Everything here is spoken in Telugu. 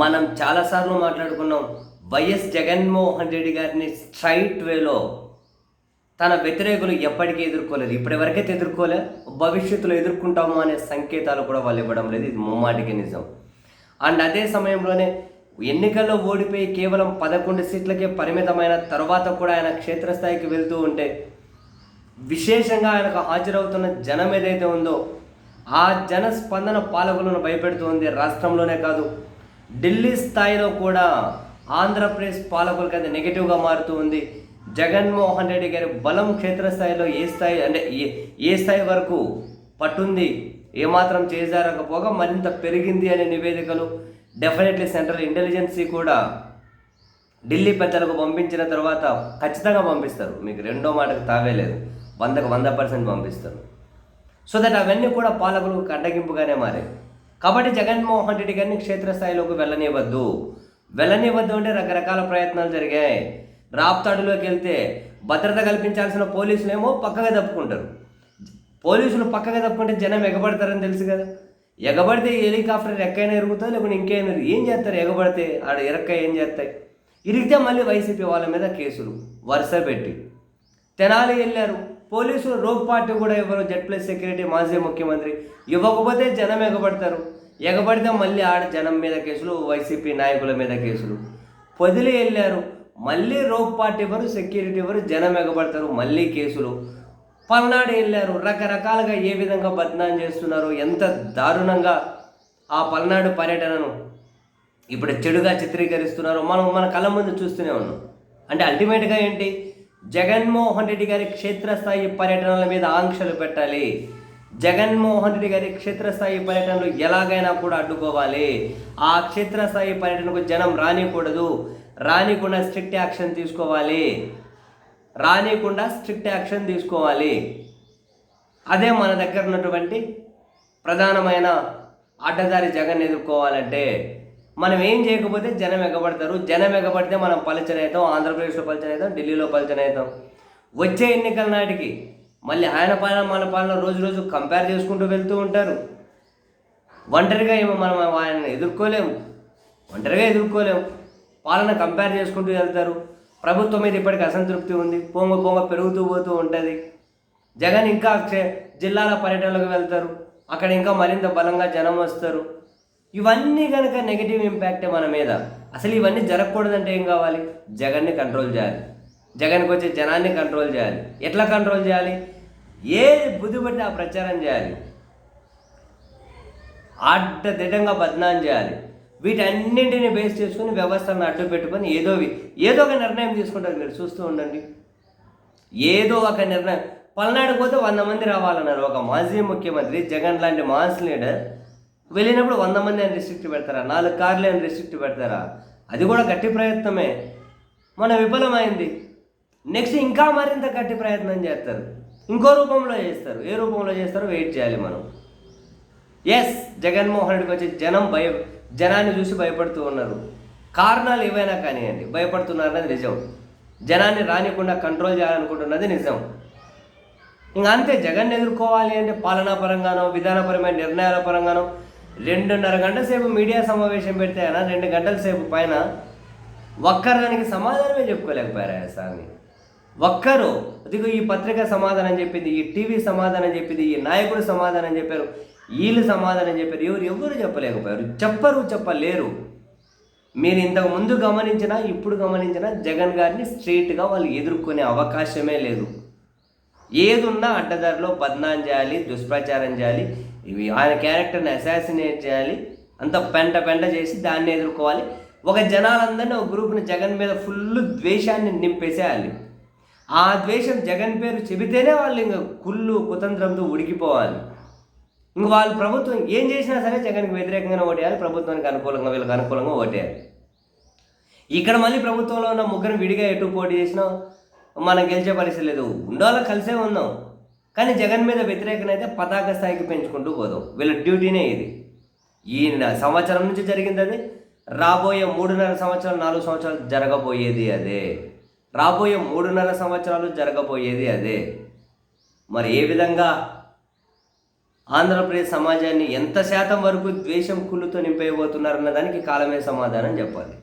మనం చాలాసార్లు మాట్లాడుకున్నాం వైఎస్ జగన్మోహన్ రెడ్డి గారిని స్ట్రైట్ వేలో తన వ్యతిరేకులు ఎప్పటికీ ఎదుర్కోలేదు. ఇప్పటివరకైతే ఎదుర్కోలే భవిష్యత్తులో ఎదుర్కొంటాము అనే సంకేతాలు కూడా వాళ్ళు ఇవ్వడం లేదు. ఇది ముమ్మాటికి నిజం. అండ్ అదే సమయంలోనే ఎన్నికల్లో ఓడిపోయి కేవలం పదకొండు సీట్లకే పరిమితమైన తర్వాత కూడా ఆయన క్షేత్రస్థాయికి వెళ్తూ ఉంటే విశేషంగా ఆయనకు హాజరవుతున్న జనం ఏదైతే ఉందో ఆ జన స్పందన పాలకులను భయపెడుతుంది రాష్ట్రంలోనే కాదు ఢిల్లీ స్థాయిలో కూడా ఆంధ్రప్రదేశ్ పాలకులకి అది నెగిటివ్గా మారుతూ ఉంది. జగన్మోహన్ రెడ్డి గారి బలం క్షేత్రస్థాయిలో ఏ స్థాయి అంటే ఏ ఏ స్థాయి వరకు పట్టుంది ఏమాత్రం చేజారకపోగా మరింత పెరిగింది అనే నివేదికలు డెఫినెట్లీ సెంట్రల్ ఇంటెలిజెన్సీ కూడా ఢిల్లీ పెద్దలకు పంపించిన తర్వాత ఖచ్చితంగా పంపిస్తారు. మీకు రెండో మాటకు తావేలేదు వందకు వంద పర్సెంట్ పంపిస్తారు. సో దట్ అవన్నీ కూడా పాలకులకు అడ్డగింపుగానే మారాయి. కాబట్టి జగన్మోహన్ రెడ్డి గారిని క్షేత్రస్థాయిలోకి వెళ్ళనివ్వద్దు. వెళ్ళనివ్వద్దు అంటే రకరకాల ప్రయత్నాలు జరిగాయి. రాప్తాడులోకి వెళ్తే భద్రత కల్పించాల్సిన పోలీసులేమో పక్కగా తప్పుకుంటారు పోలీసులు పక్కగా తప్పుకుంటే జనం ఎగబడతారని తెలుసు కదా. ఎగబడితే హెలికాప్టర్ ఎక్కైనా ఇరుగుతుంది లేకుంటే ఇంకేమైనా ఏం చేస్తారు ఎగబడితే? ఆడ ఇరక్క ఏం చేస్తాయి? ఇరిగితే మళ్ళీ వైసీపీ వాళ్ళ మీద కేసులు వరుస పెట్టి. తెనాలి వెళ్ళారు. పోలీసులు రోగ్ పార్టీ కూడా ఇవ్వరు జెడ్ ప్లస్ సెక్యూరిటీ మాజీ ముఖ్యమంత్రి. ఇవ్వకపోతే జనం ఎగబడతారు. ఎగబడితే మళ్ళీ ఆడ జనం మీద కేసులు వైసీపీ నాయకుల మీద కేసులు. పొదిలి వెళ్ళారు మళ్ళీ రోప్ పార్టీ ఇవ్వరు సెక్యూరిటీ ఇవ్వరు జనం ఎగబడతారు మళ్ళీ కేసులు. పల్నాడు వెళ్ళారు రకరకాలుగా ఏ విధంగా బద్నాం చేస్తున్నారు ఎంత దారుణంగా ఆ పల్నాడు పర్యటనను ఇప్పుడు చెడుగా చిత్రీకరిస్తున్నారు మనం మన కళ్ళ ముందు చూస్తూనే ఉన్నాం. అంటే అల్టిమేట్గా ఏంటి? జగన్మోహన్ రెడ్డి గారి క్షేత్రస్థాయి పర్యటనల మీద ఆంక్షలు పెట్టాలి. జగన్మోహన్ రెడ్డి గారి క్షేత్రస్థాయి పర్యటనలు ఎలాగైనా కూడా అడ్డుకోవాలి. ఆ క్షేత్రస్థాయి పర్యటనకు జనం రానికూడదు. రానికుండా స్ట్రిక్ట్ యాక్షన్ తీసుకోవాలి. రానికుండా స్ట్రిక్ట్ యాక్షన్ తీసుకోవాలి. అదే మన దగ్గర ఉన్నటువంటి ప్రధానమైన అడ్డదారి జగన్ ఎదుర్కోవాలంటే మనం ఏం చేయకపోతే జనం ఎగబడతారు. జనం ఎగబడితే మనం పలచనవుతాం ఆంధ్రప్రదేశ్లో పలచనవుతాం ఢిల్లీలో పలచనవుతాం వచ్చే ఎన్నికల నాటికి మళ్ళీ ఆయన పాలన మన పాలన రోజు రోజు కంపేర్ చేసుకుంటూ వెళ్తూ ఉంటారు. ఒంటరిగా ఏమో మనం ఆయన ఎదుర్కోలేము. ఒంటరిగా ఎదుర్కోలేము. పాలన కంపేర్ చేసుకుంటూ వెళ్తారు. ప్రభుత్వం మీద ఇప్పటికి అసంతృప్తి ఉంది. పొంగ పొంగ పెరుగుతూ పోతూ ఉంటుంది. జగన్ ఇంకా జిల్లాల పర్యటనలకు వెళ్తారు. అక్కడ ఇంకా మరింత బలంగా జనం వస్తారు. ఇవన్నీ కనుక నెగిటివ్ ఇంపాక్టే మన మీద. అసలు ఇవన్నీ జరగకూడదంటే ఏం కావాలి? జగన్ని కంట్రోల్ చేయాలి. జగన్కి వచ్చే జనాన్ని కంట్రోల్ చేయాలి. ఎట్లా కంట్రోల్ చేయాలి? ఏది బుద్ధిపట్టి ఆ ప్రచారం చేయాలి. అడ్డదిడ్డంగా బదనాం చేయాలి. వీటన్నింటిని బేస్ చేసుకుని వ్యవస్థను అడ్డు పెట్టుకొని ఏదో ఏదో ఒక నిర్ణయం తీసుకుంటారు మీరు చూస్తూ ఉండండి. ఏదో ఒక నిర్ణయం. పల్నాడు పోతే వంద మంది రావాలన్నారు. ఒక మాజీ ముఖ్యమంత్రి జగన్ లాంటి మాస్ లీడర్ వెళ్ళినప్పుడు వంద మంది అని రిస్ట్రిక్ట్ పెడతారా? నాలుగు కార్లు అని రిస్ట్రిక్ట్ పెడతారా? అది కూడా గట్టి ప్రయత్నమే. మన విఫలమైంది. నెక్స్ట్ ఇంకా మరింత గట్టి ప్రయత్నం చేస్తారు. ఇంకో రూపంలో చేస్తారు. ఏ రూపంలో చేస్తారో వెయిట్ చేయాలి మనం. ఎస్ జగన్మోహన్ రెడ్డికి వచ్చి జనం భయ జనాన్ని చూసి భయపడుతూ ఉన్నారు. కారణాలు ఏవైనా కానివ్వండి భయపడుతున్నారన్నది నిజం. జనాన్ని రానికుండా కంట్రోల్ చేయాలనుకుంటున్నది నిజం. ఇంకా అంతే జగన్ ఎదుర్కోవాలి అంటే పాలనా పరంగానో విధానపరమైన నిర్ణయాల పరంగానో రెండున్నర గంటల సేపు మీడియా సమావేశం పెడితే అయినా రెండు గంటల సేపు పైన ఒక్కరానికి సమాధానమే చెప్పుకోలేకపోయారు ఆ ఒక్కరు అదిగో ఈ పత్రిక సమాధానం చెప్పింది ఈ టీవీ సమాధానం చెప్పింది ఈ నాయకుడు సమాధానం చెప్పారు వీళ్ళు సమాధానం చెప్పారు ఎవరు ఎవరు చెప్పలేకపోయారు చెప్పరు చెప్పలేరు. మీరు ఇంతకు ముందు గమనించినా ఇప్పుడు గమనించినా జగన్ గారిని స్ట్రైట్గా వాళ్ళు ఎదుర్కొనే అవకాశమే లేదు. ఏదున్నా అడ్డదారిలో బద్నాం చేయాలి దుష్ప్రచారం చేయాలి ఇవి ఆయన క్యారెక్టర్ని అసాసినేట్ చేయాలి అంత పెంట పెంట చేసి దాన్ని ఎదుర్కోవాలి. ఒక జనాలందరినీ ఒక గ్రూప్ని జగన్ మీద ఫుల్ ద్వేషాన్ని నింపేసేయాలి. ఆ ద్వేషం జగన్ పేరు చెబితేనే వాళ్ళు ఇంకా కుళ్ళు కుతంత్రంతో ఉడికిపోవాలి. ఇంక వాళ్ళు ప్రభుత్వం ఏం చేసినా సరే జగన్కి వ్యతిరేకంగానే ఓటేయాలి ప్రభుత్వానికి అనుకూలంగా వీళ్ళకి అనుకూలంగా ఓటేయాలి. ఇక్కడ మళ్ళీ ప్రభుత్వంలో ఉన్న ముగ్గురు విడిగా ఎటు పోటీ చేసినా మనం గెలిచే పరిస్థితి లేదు. ఉండాలో కలిసే ఉన్నాం. కానీ జగన్ మీద వ్యతిరేకత అయితే పతాక స్థాయికి పెంచుకుంటూ పోదాం. వీళ్ళ డ్యూటీనే ఇది. ఈ సంవత్సరం నుంచి జరిగింది అది. రాబోయే మూడున్నర సంవత్సరాలు నాలుగు సంవత్సరాలు జరగబోయేది అదే. రాబోయే మూడున్నర సంవత్సరాలు జరగబోయేది అదే. మరి ఏ విధంగా ఆంధ్రప్రదేశ్ సమాజాన్ని ఎంత శాతం వరకు ద్వేషం కుళ్ళుతో నింపేయబోతున్నారన్న దానికి కాలమే సమాధానం చెప్పాలి.